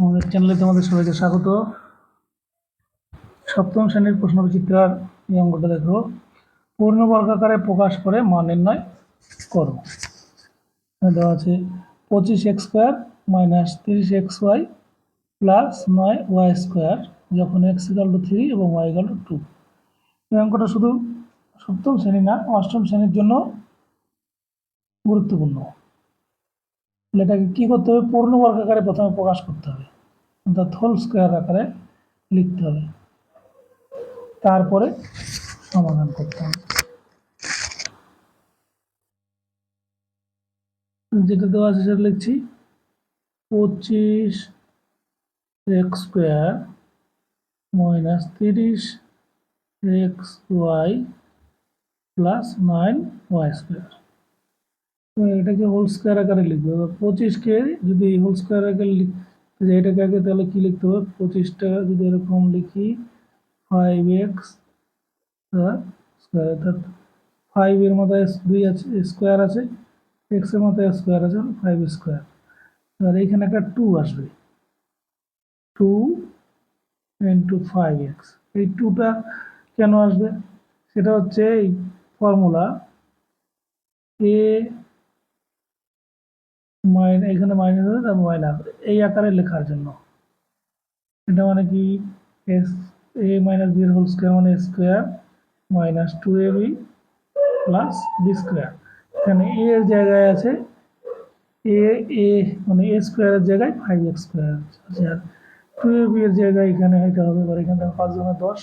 আমাদের চ্যানেলে তোমাদের সবাইকে স্বাগত। সপ্তম শ্রেণির প্রশ্নবিচিত্রার এই অঙ্কটা দেখো। পূর্ণ বর্গাকারে প্রকাশ করে মান নির্ণয় করো। দেওয়া আছে পঁচিশ এক্স স্কোয়ার মাইনাস তিরিশ এক্স ওয়াই প্লাস নয় ওয়াই স্কোয়ার, যখন এক্স ইকাল টু থ্রি এবং ওয়াই ইকাল টু টু। এই অঙ্কটা শুধু সপ্তম শ্রেণি না, অষ্টম শ্রেণির জন্য গুরুত্বপূর্ণ। এটাকে কী করতে হবে? পূর্ণ বর্গ আকারে প্রথমে প্রকাশ করতে হবে। অর্থাৎ হোল স্কোয়ার আকারে লিখতে হবে। তারপরে সমাধান করতে হবে। যেটা দেওয়া আছে সেটা লিখছি। পঁচিশ এক্স স্কোয়ার মাইনাস তিরিশ x y plus nine y square এটাকে হোল স্কোয়ার আকারে লিখব। পঁচিশকে যদি হোল স্কোয়ার আকারে লিখ যে এটাকে আগে তাহলে কী লিখতে হবে? পঁচিশটা যদি এরকম লিখি ফাইভ এক্স স্কোয়ার অর্থাৎ ফাইভের মাথায় দুই আছে স্কোয়ার আছে এক্সের মাথায় স্কোয়ার আছে ফাইভ স্কোয়ার এবার এইখানে একটা টু আসবে। টু ইন্টু ফাইভ এক্স এই টুটা কেন আসবে? সেটা হচ্ছে এই ফর্মুলা এ মাইন এখানে মাইনাস আছে তারপর মাইনাস এই আকারে লেখার জন্য। এটা মানে কি? S a minus b whole square মানে square minus two a b plus b square. এখানে এ এর জায়গায় আছে এ এ মানে এ স্কোয়ারের জায়গায় ফাইভ এক্স স্কোয়ার আছে। আর টু এ বি এর জায়গায় এখানে হইতে হবে এবার এখানে পাঁচ জনের দশ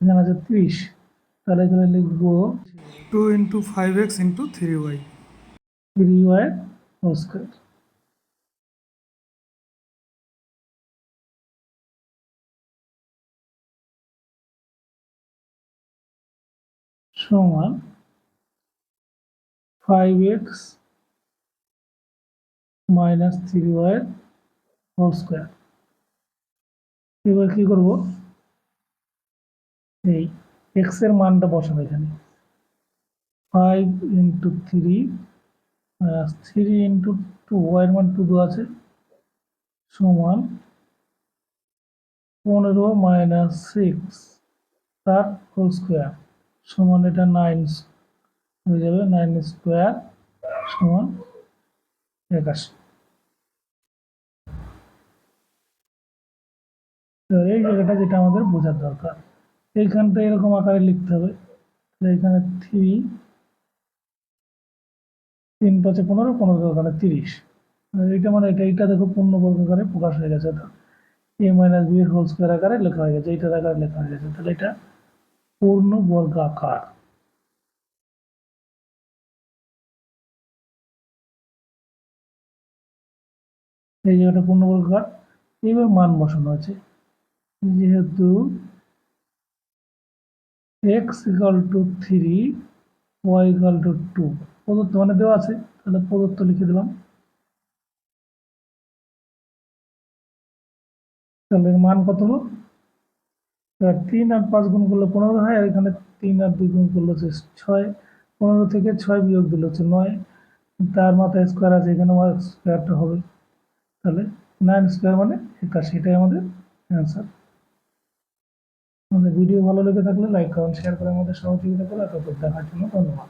এখানে আছে ত্রিশ। তাহলে এখানে লিখব two into five x into three y. Three y whole square সমান five x minus three y whole square এবার কি করব? এই এক্সের মানটা বসাবো এখানে। Five into three three into two ওয়াইয়ের মান টু দেওয়া আছে, সমান পনেরো মাইনাস সিক্স তার হোল স্কোয়ার সমান এটা নাইন হয়ে যাবে নাইন স্কোয়ার সমান একাশি। এই জায়গাটা যেটা আমাদের বোঝার দরকার, এইখানটা এরকম আকারে লিখতে হবে, তাহলে এখানে থ্রি তিন পাঁচে পনেরো পনেরো ওখানে তিরিশ। এটা মানে এটা এটা দেখো পূর্ণ বর্গ আকারে প্রকাশ হয়ে গেছে এটা। এ মাইনাস বি এর হোল স্কোয়ার আকারে লেখা হয়ে গেছে, এইটার আকারে লেখা হয়ে গেছে। তাহলে এটা পূর্ণ বর্গ আকার এই জায়গাটা পূর্ণ বর্গ আকার এইবার মান বসানো আছে যেহেতু x equal to three y equal to two প্রদত্ত মানে দেওয়া আছে, তাহলে প্রদত্ত লিখে দিলাম। তাহলে মান কত হলো? তিন আর পাঁচ গুণ করলে পনেরো হয়, আর এখানে তিন আর দুই গুণ করলে হচ্ছে ছয়। পনেরো থেকে ছয় বিয়োগ দিলে হচ্ছে নয়। তার মাথায় স্কোয়ার আছে, এখানে স্কোয়ারটা হবে। তাহলে নাইন স্কোয়ার মানে একাশি, এটাই আমাদের অ্যান্সার আমাদের ভিডিও ভালো লেগে থাকলে লাইক কমেন্ট শেয়ার করে আমাদের সহযোগিতা করে। এত দেখার জন্য ধন্যবাদ।